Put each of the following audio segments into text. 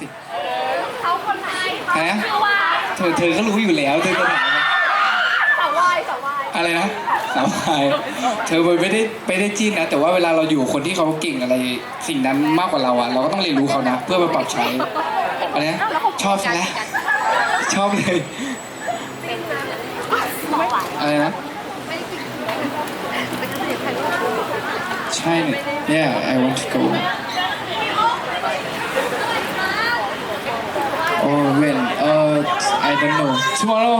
สิเขาคนไหนเขาฮะชื่อว่าเธอเธอก็รู้อยู่แล้วเธอจะถามสาววายสาววายอะไรนะสาววายเธอไม่ได้ไม่ได้จิ้นนะ แต่ว่าเวลาเราอยู่กับคนที่เขาเก่งอะไร สิ่งนั้นมากกว่าเราอะ เราก็ต้องเรียนรู้เขานะ เพื่อไปปรับใช้อะไรนะชอบใช่ไหมชอบเลยสาววายอะไรนะใช่เนี่ย yeah I want to go when uh I don't know tomorrow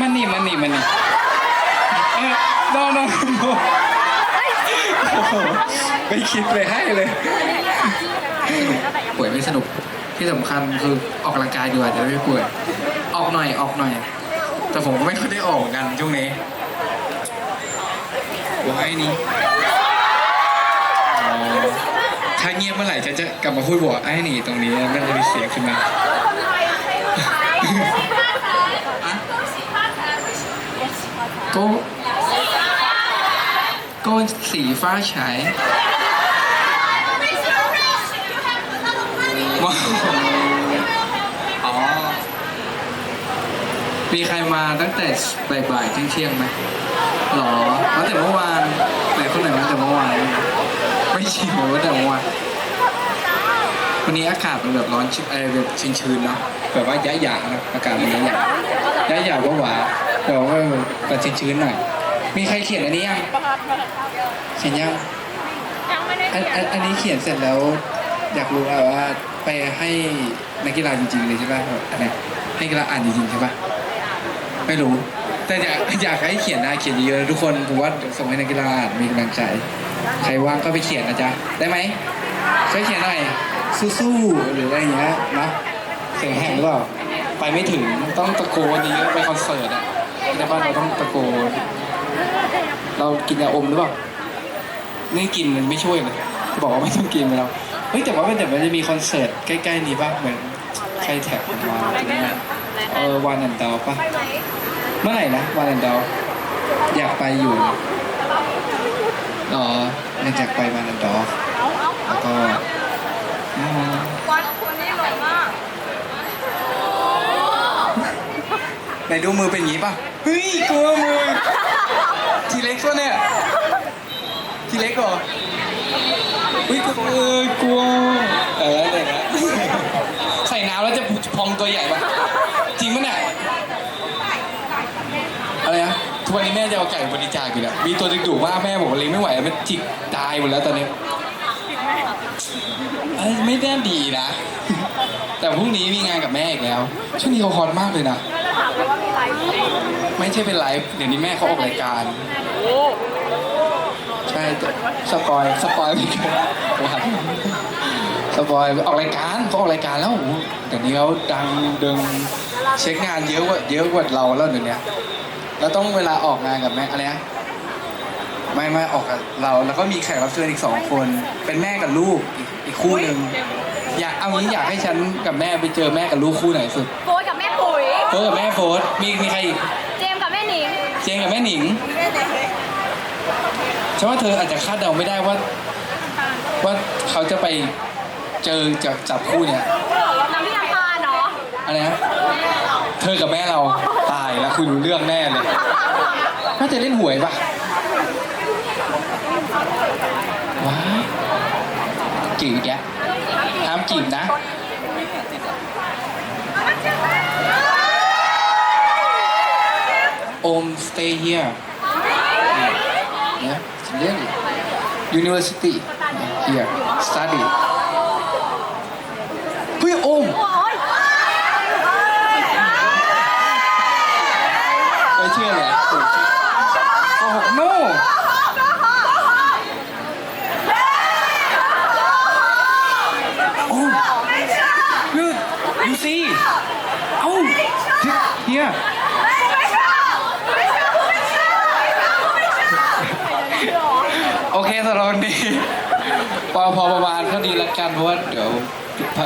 money money money เอ้ย no no no โอ้โหไม่คิดเลยให้เลยป่วยไม่สนุกที่สำคัญคือออกกำลังกายดีกว่าจะได้ไม่ป่วย ออกหน่อยออกหน่อย แต่ผมก็ไม่ค่อยได้ออกเหมือนกันช่วงนี้ว้ายนี่ ถ้าเงียบเมื่อไหร่จะจะกลับมาพูดบอกไอ้นี่ตรงนี้มันจะมีเสียงขึ้นมาอะโก็โก็สีฟ้าฉายว้าวอ๋อ มีใครมาตั้งแต่บ่ายๆเที่ยงๆไหมหรอตั้งแต่เมื่อวานไหนคนไหนมาตั้งแต่เมื่อวาน ไม่ชินเลยว่าแต่เมื่อวานวันนี้อากาศมันแบบร้อนชื้นแบบชื้นๆเนาะแบบว่าย้ายหยานะอากาศมันย้ายหยาย้ายหยาว่าหวานแบบว่าแบบชื้นๆหน่อย มีใครเขียนอันนี้ยังเขียนยังอันนี้เขียนเสร็จแล้ว อยากรู้ว่าไปให้นักกีฬาจริงๆเลยใช่ป่ะอันนี้ให้นักกีฬาอ่านจริงๆใช่ป่ะไม่รู้ แต่อยากอยากให้เขียนนะเขียนเยอะๆทุกคนผมว่าเดี๋ยวส่งให้นักกีฬามีกำลังใจ ใครว่างก็ไปเขียนนะจ๊ะ ได้ไหมช่วยเขียนหน่อยสู้ๆหรืออะไรอย่างเงี้ยนะเสียงแหบหรือเปล่าไปไม่ถึงต้องตะโกนเยอะไปคอนเสิร์ตอะในบ้านเราต้องตะโกนเรากินยาอมหรือเปล่านี่กินมันไม่ช่วยเลยบอกว่าไม่ต้องกินไปแล้วเฮ้ยแต่ว่ามันแต่มันจะมีคอนเสิร์ตใกล้ๆนี้ป่ะเหมือนใครแท็กผมมาตรงนี้เออวันแอนด์ดาวป่ะ เมื่อไหร่นะวันแอนด์ดาวอยากไปอยู่อ๋ออยากไปวันแอนด์ดาวเอาเอาแล้วก็อืมวันคุณนี่หล่อมากไหนดูมือเป็นอย่างนี้ป่ะเฮ้ยกลัวมือทีเล็กตัวเนี่ยทีเล็กเหรอเฮ้ยกลัวเออกลัวเอออะไรนะใส่น้ำแล้วจะพองตัวใหญ่ป่ะจริงปะเนี่ยอะไรนะทุ กวันนี้แม่จะเอาไก่บริจาคอยู่เนี่ยมีตัวดุๆมากแม่บอกว่าเลี้ยงไม่ไหวมันจิกตายหมดแล้วตอนนี้เอ้ยไม่แน่ดีนะ แต่พรุ่งนี้มีงานกับแม่อีกแล้ว ช่วงนี้เขาฮอตมากเลยนะแล้วถามเลยว่ามีไลฟ์ไหมไม่ใช่เป็นไลฟ์เดี๋ยวนี้แม่เขาออกรายการ โอ้ใช่แต่สปอยสปอยไม่เกินว่าสปอยออกรายการเขาออกรายการแล้วเดี๋ยวนี้เขาดังดึงเช็คงานเยอะกว่าเยอะกว่าเราแล้วเดี๋ยวนี้ แล้วต้องเวลาออกงานกับแม่อะไรนะไม่ไม่ออกกับเรา แล้วก็มีแขกรับเชิญอีกสองคน เป็นแม่กับลูกอีกอีกคู่หนึ่งอยากเอางี้อยากให้ฉันกับแม่ไปเจอแม่กับลูกคู่ไหนสุดโฟนกับแม่ปุ๋ย โฟร์กับแม่โฟร์มีมีใครอีกเจมส์กับแม่หนิง เจนกับแม่หนิงฉันว่าเธออาจจะคาดเดาไม่ได้ว่า ว่าเขาจะไปเจอจับจับคู่เนี่ยน้ำพี่น้ำตาลเนาะอะไรนะเธอกับแม่เราตาย แล้วคือรู้เรื่องแน่เลยน่าจะเล่นหวยปะว้าจีบแกห้ามจีบนะโอม stay here yeah really university here study เฮ้ยโอม โอ้ย ไม่เชื่อเลยโอ้โห no โอ้ look you see เอ้า here โอเคสำหรับวันนี้พอพอประมาณเท่านี้ละกันเพราะว่าเดี๋ยว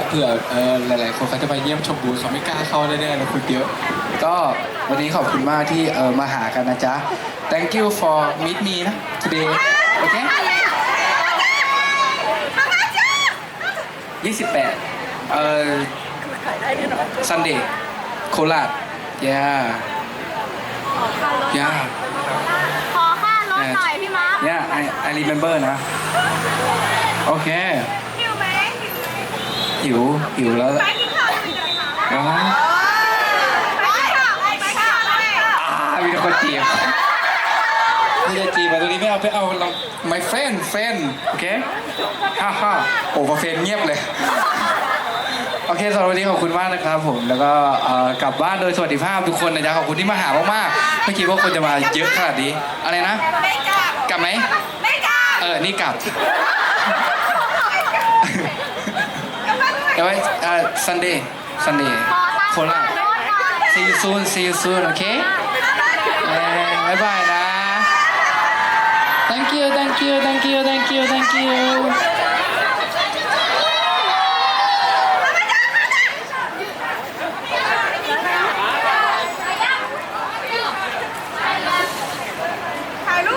เผื่อเออหลายๆ คนเขาจะไปเยี่ยมชมบูธเขาไม่กล้าเข้าแน่ๆเราคุยเยอะก็วันนี้ขอบคุณมากที่เออมาหากันนะจ๊ะ thank you for meet me นะ today โอเค28เออ Sunday โคราช yeah yeah ขอค่ารถหน่อยพี่มาร์ค yeah I I remember นะ โอเค หิวไหมหิวหิวแล้ว ไปกินข้าวกันเลยค่ะอ๋อ ไปกินข้าวไปกินข้าวไปอ่ามีแต่คนจีบไม่จะจีบมาตัวนี้ไม่เอาไปเอาเรา my friend friend โอเค ฮ่าฮ่าโอ้พอเฟรนเงียบเลย โอเคสำหรับวันนี้ขอบคุณมากนะครับผมแล้วก็เอ่อกลับบ้านโดยสวัสดิภาพทุกคนนะจ๊ะขอบคุณที่มาหามากๆไม่คิดว่าคนจะมาเยอะขนาดนี้อะไรนะ ไม่กลับกลับไหมไม่กลับเออนี่กลับเดี๋ยวไว้เอ่อ Sunday Sunday โคราช see you soon see you soon โอเคเอ้ยบ๊ายบายนะ thank you thank you thank you thank you thank you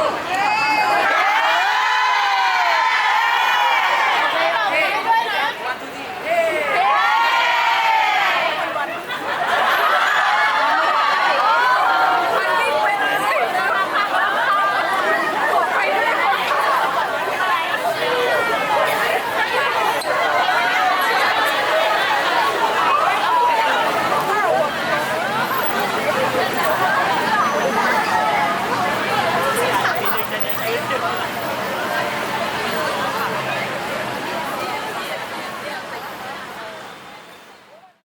Oh, yeah.